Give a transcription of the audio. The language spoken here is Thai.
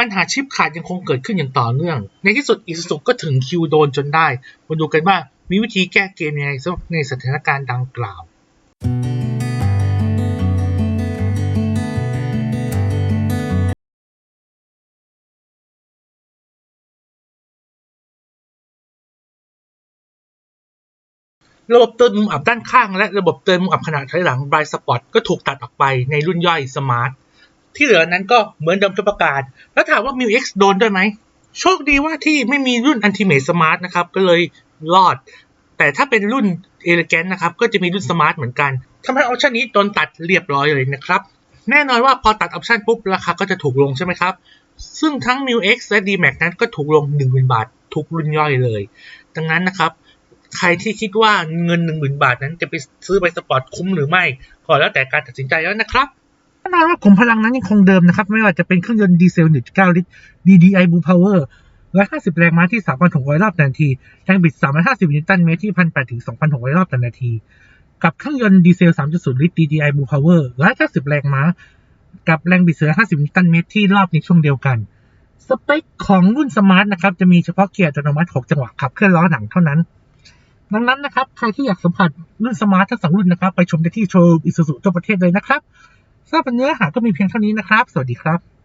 ปัญหาชิปขาดยังคงเกิดขึ้นอย่างต่อเนื่อง ในที่สุดอิสุก็ถึงคิวโดนจนได้ มาดูกันว่ามีวิธีแก้เกมยังไงในสถานการณ์ดังกล่าวระบบเตือนมุมอับด้านข้างและระบบเตือนมุมอับขนาดถอยหลัง Blind Spot ก็ถูกตัดออกไปในรุ่นย่อยสมาร์ท ที่เหลือนั้นก็เหมือนเดิมทุกประการ แล้วถามว่า m ิ X โดนด้วยไหม โชคดีว่าที่ไม่มีรุ่น Ultimate Smart นะครับ ก็เลยรอด แต่ถ้าเป็นรุ่น Elegant นะครับ ก็จะมีรุ่น Smart เหมือนกันทำให้ออปชันนี้โดนตัดเรียบร้อยเลยนะครับ แน่นอนว่าพอตัดออปชันปุ๊บ ราคาก็จะถูกลงใช่ไหมครับ ซึ่งทั้ง m ิ X และ D-Max นั้นก็ถูกลง10,000บาททุกรุ่นย่อยเลย ดังนั้นนะครับใครที่คิดว่าเงิน 10,000 บาทนั้นจะไปซื้อไปสปอร์ตคุ้มหรือไม่ก็แล้วแต่การตัดสินใจแล้วนะครับ แน่นอนว่าขุมพลังนั้นยังคงเดิมนะครับ ไม่ว่าจะเป็นเครื่องยนต์ดีเซล 1.9 ลิตร DDI Blue Power 150 แรงม้าที่ 3,600 รอบต่อนาที แรงบิด 350 นิวตันเมตรที่ 1,800 ถึง 2,600 รอบต่อนาที กับเครื่องยนต์ดีเซล 3.0 ลิตร DDI Blue Power 190แรงม้า กับแรงบิด450 นิวตันเมตรที่รอบในช่วงเดียวกัน สเปคของรุ่นสมาร์ทนะครับ จะมีเฉพาะเกียร์อัตโนมัติ 6 จังหวะขับเคลื่อนล้อหนังเท่านั้น ดังนั้นนะครับ ใครที่อยากสัมผัสรุ่นสมาร์ททั้งสองรุ่นนะครับ ไปชมได้ที่โชว์อิสุสุทั่วประเทศเลยนะครับ สำหรับเนื้อหาก็มีเพียงเท่านี้นะครับ สวัสดีครับ